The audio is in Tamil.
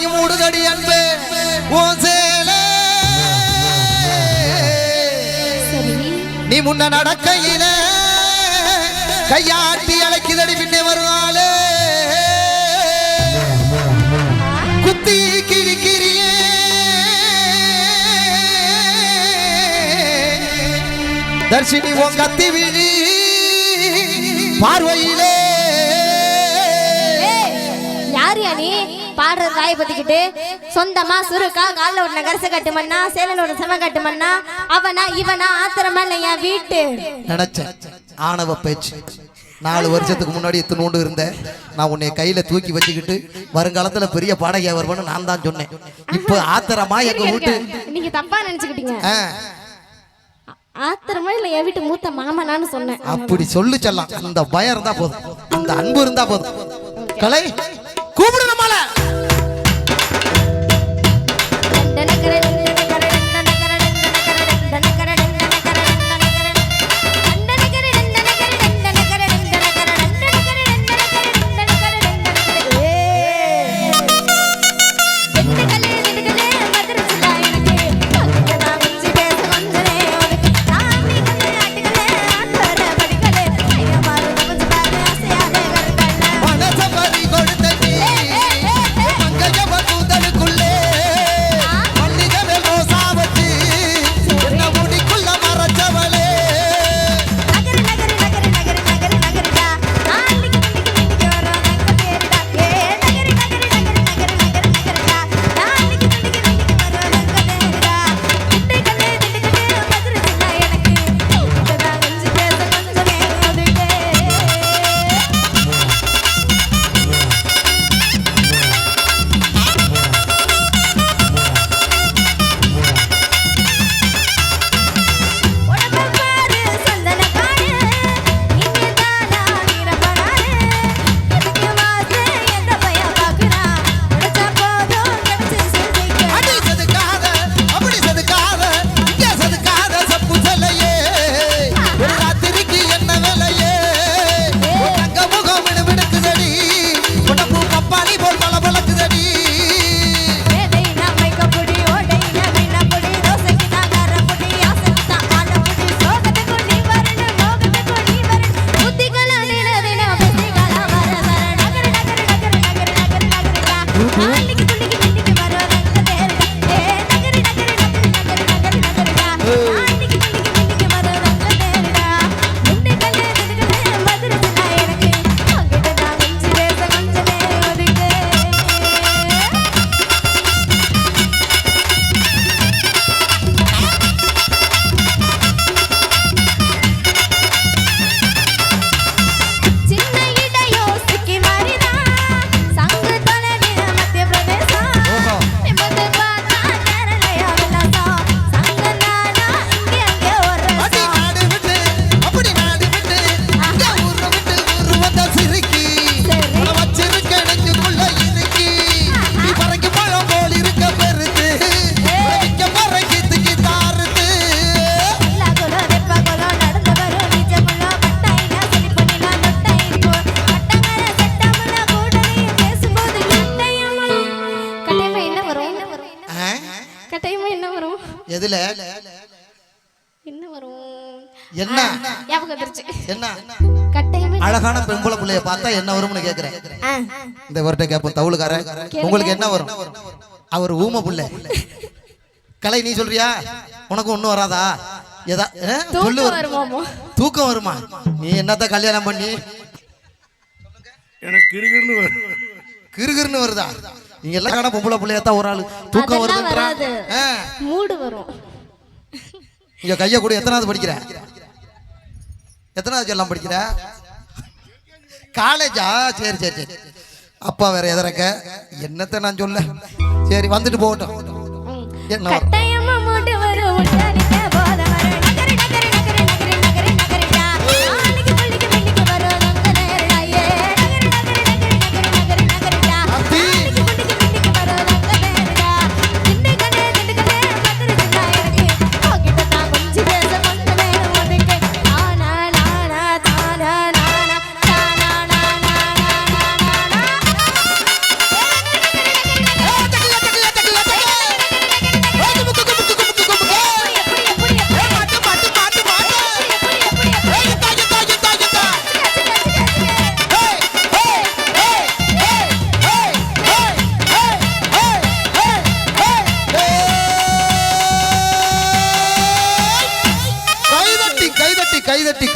முறையும் மூடுதடி அன்பு. நீ முன்ன நடக்கையில கையாட்டி அழைக்குதடி பின்னே வருவாளே. குத்தி கிழிக்கிறியே தர்ஷினி உன் கத்தி விழி பார்வையிலே. யாரு யா நீ? பாடுற காய பத்திக்கிட்டு சொந்தமா சுருக்கா காலில் ஒரு நகரச கட்டு மண்ணா சேலன் ஒரு செம கட்டு மண்ணா அவனா இவனா ஆத்திரமா இல்லை என் வீட்டு? நினைச்சேன். ஆணவ பேச்சு. நாலு வருஷத்துக்கு முன்னாடி இத்தினோண்டு இருந்தேன் நான் உன்னை கையில தூக்கி வச்சுக்கிட்டு வருங்காலத்துல பெரிய பாடகையா வருவேன்னு நான் தான் சொன்னேன். இப்போ ஆத்திரமா எங்க வீட்டு? நீங்க தப்பா நினைச்சுக்கிட்டீங்க. ஆத்திரமா இல்ல என் வீட்டு மூத்த மாமனான்னு சொன்னேன். அப்படி சொல்லு செல்லாம். அந்த பயம் இருந்தா போதும். அந்த அன்பு இருந்தா போதும். கலை கூப்பிடு நம்மள சின்ன எதுல? என்ன வரும்? என்ன? என்ன? அழகான பெண்புல பிள்ளைய பார்த்தா என்ன வரும்னு கேக்குறேன். இந்த வருட்ட கேப்போம் தவுளுக்கார. உங்களுக்கு என்ன வரும்? அவர் ஊம புள்ள. கலை நீ சொல்றியா? உனக்கு ஒண்ணும் வராதா? எதா ஆ? சொல்லு. தூக்கம் வருமா? நீ என்னத்த கல்யாணம் பண்ணி? எனக்கு கிருகிருன்னு வருதா? நீங்க எல்லாம் காண பொம்பளை பிள்ளையத்தான் ஒரு ஆளு. தூக்கம் வருதுன்றான். மூடு வரும். இங்க கைய கூட. எத்தனாவது படிக்கிற? எத்தனாவது எல்லாம் படிக்கிற? காலேஜா? சரி சரி சரி. அப்பா வேற எதறக்க என்னத்த நான் சொல்ல? சரி வந்துட்டு போகட்டும். என்ன? கைதட்டி